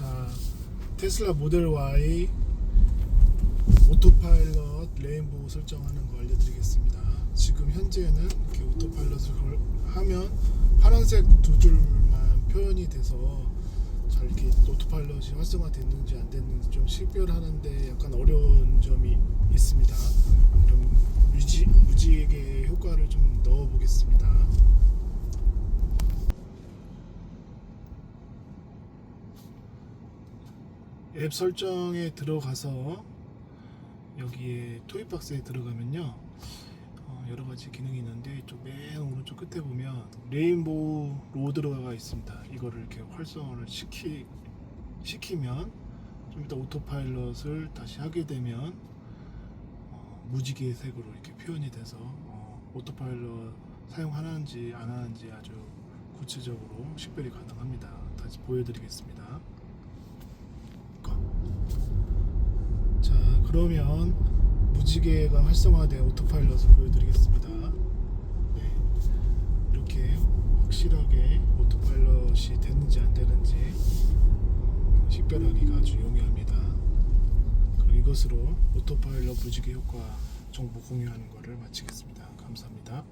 자, 테슬라 모델 Y 오토파일럿 레인보우 설정하는 거 알려드리겠습니다. 지금 현재는 이렇게 오토파일럿을 걸- 하면 파란색 두 줄만 표현이 돼서 잘 이렇게 오토파일럿이 활성화됐는지 안 됐는지 좀 식별하는데 약간 어려운 점이 있습니다. 그럼 무지 무지에게 효과를 좀 넣어 보겠습니다. 앱 설정에 들어가서 여기에 토이 박스에 들어가면요 어, 여러 가지 기능이 있는데 이쪽 맨 오른쪽 끝에 보면 레인보우 로드가 있습니다. 이거를 이렇게 활성화를 시키 시키면 좀 이따 오토파일럿을 다시 하게 되면 어, 무지개 색으로 이렇게 표현이 돼서 어, 오토파일럿 사용하는지 안 하는지 아주 구체적으로 식별이 가능합니다. 다시 보여드리겠습니다. 자 그러면 무지개가 활성화된 오토파일럿을 보여드리겠습니다. 네, 이렇게 확실하게 오토파일럿이 됐는지 안 되는지 어, 식별하기가 아주 용이합니다. 그럼 이것으로 오토파일럿 무지개 효과 정보 공유하는 것을 마치겠습니다. 감사합니다.